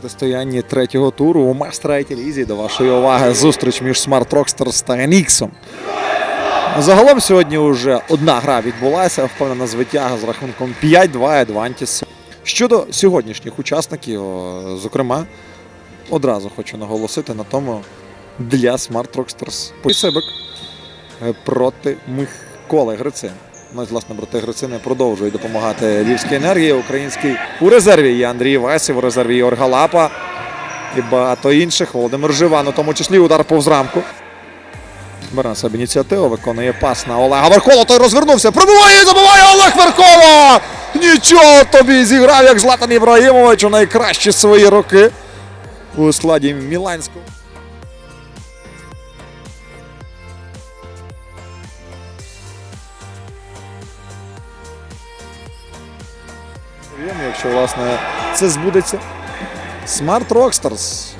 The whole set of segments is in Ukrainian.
протистоянні третього туру у Мастрайті Лізі до вашої уваги зустріч між Smart Rockstars та NX. Загалом сьогодні вже одна гра відбулася, впевнена звитяга з рахунком 5-2 Адвантіс. Щодо сьогоднішніх учасників, зокрема, одразу хочу наголосити на тому для Smart Rockstars Посибик е, проти Миколи Грицин. Ну, власне, брати Грицини продовжують допомагати Львівській енергії. Український у резерві є Андрій Весів, у резерві є Ольга Лапа і багато інших. Володимир Живан, у тому числі удар повз рамку. Бере на себе ініціативу, виконує пас на Олега Верхола. Той розвернувся. Пробиває і забиває Олег Верхола! Нічого тобі зіграв, як Златан Ібрагімович у найкращі свої роки у складі Міланського. Приємно, Якщо власне це збудеться. Smart Rockstars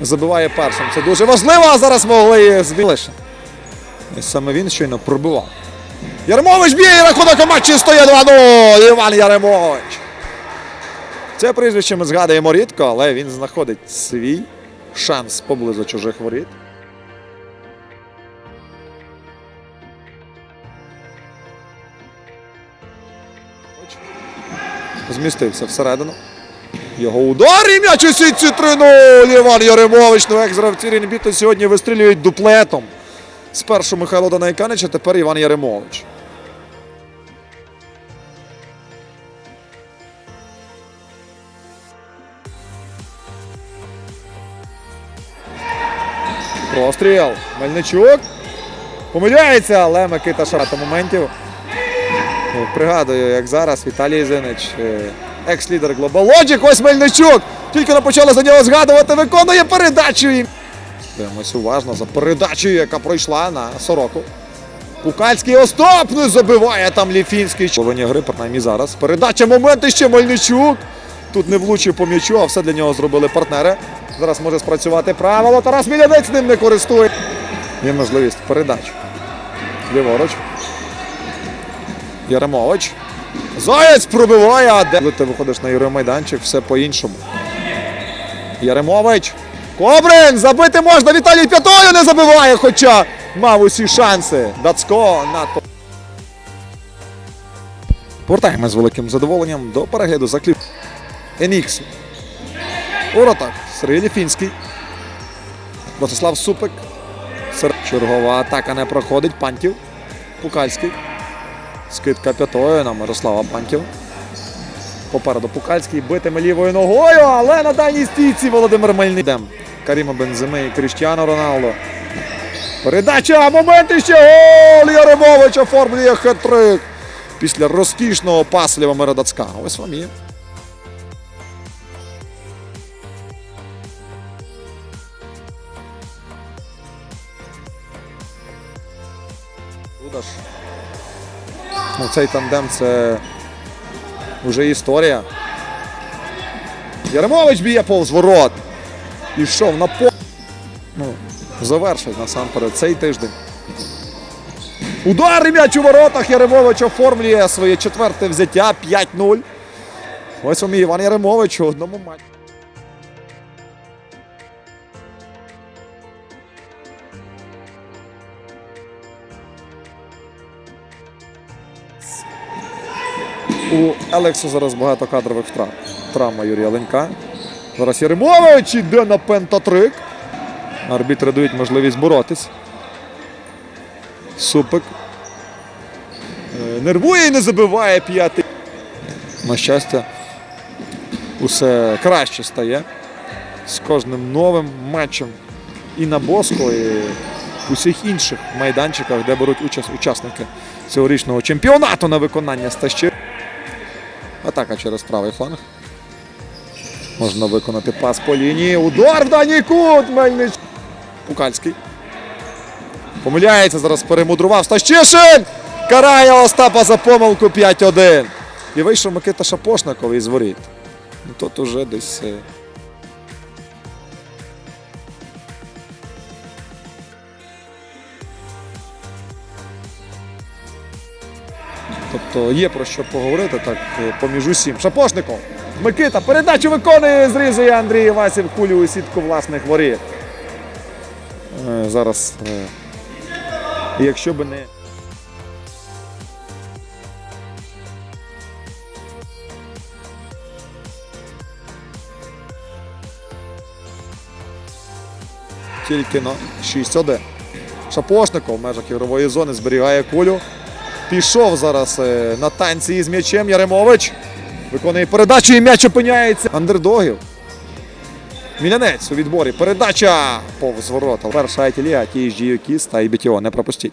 забиває першим. Це дуже важливо, а зараз могли збілише. І саме він щойно пробивав. Яремович б'є і рахунок у матчі стоїть 2-0. Іван Яремович. Це прізвище ми згадуємо рідко, але він знаходить свій шанс поблизу чужих воріт. Змістився всередину. Його удар і м'яч у сітці 3-0. Іван Яремович. Ну, екс-гравці сьогодні вистрілюють дуплетом. Спершу Михайло Данайканич, а тепер Іван Яремович. Простріл. Мельничук. Помиляється, але Микита Шата моментів. Ну, Пригадую, як зараз Віталій Зинич, е, екс-лідер Global ось Мельничук. Тільки не почали за нього згадувати, виконує передачу. І... Дивимось уважно за передачею, яка пройшла на Сороку. Пукальський Остап не забиває там Ліфінський. Полоні гри, принаймні зараз. Передача моменти ще Мельничук. Тут не влучив по м'ячу, а все для нього зробили партнери. Зараз може спрацювати правило. Тарас Мілянець ним не користує. Є можливість передач. Ліворуч. Яремович. Заєць пробиває, а де ти виходиш на Євромайданчик, все по-іншому. Яремович. Кобрин! Забити можна! Віталій П'ятою не забиває, хоча мав усі шанси. Дацько надто. Повертаємо з великим задоволенням до перегляду за кліп. Енікс. У воротах Сергій Ліфінський. Ростислав Супик. Чергова атака не проходить. Пантів. Пукальський. Скидка п'ятою на Мирослава Пантів. Попереду Пукальський битиме лівою ногою, але на дальній стійці Володимир Мельник. Йдем. Каріма Бенземи і Кріштіану Роналдо. Передача, моменти ще гол! Яремович оформлює хет-трик. Після розкішного пасу Лівомира. Ось вам і. Удаш. Ну, цей тандем це вже історія. Яремович б'є повз ворот. Ішов на по. Ну, завершить насамперед цей тиждень. Удар і м'яч у воротах. Яремович оформлює своє четверте взяття 5-0. Ось і Іван Яремович у одному матчі. У Елексу зараз багато кадрових втрат. Травма Юрія Ленька. Зараз Яремович іде на пентатрик. Арбітри дають можливість боротись. Супик. Е, Нервує і не забиває п'ятий. На щастя, усе краще стає з кожним новим матчем і на Боско, і в усіх інших майданчиках, де беруть участь учасники цьогорічного чемпіонату на виконання стащів. Атака через правий фланг. Можна виконати пас по лінії. Удар в даній кут. Мельнич. Пукальський. Помиляється, зараз перемудрував. Стащишин! Карає Остапа за помилку 5-1. І вийшов Микита Шапошников із воріт. Ну, Тут уже десь. Тобто є про що поговорити так е, поміж усім. Шапошников. Микита передачу виконує, зрізує Андрій Васів кулю у сітку власних воріт. Е, Зараз, е, якщо би не. Тільки на 6-1. Шапошников в межах ігрової зони зберігає кулю. Пішов зараз е, на танці із м'ячем Яремович. Виконує передачу і м'яч опиняється. Андердогів. Мілянець у відборі. Передача повз ворота. Перша Айтілія, ті ж Кіс та і БТО. Не пропустіть.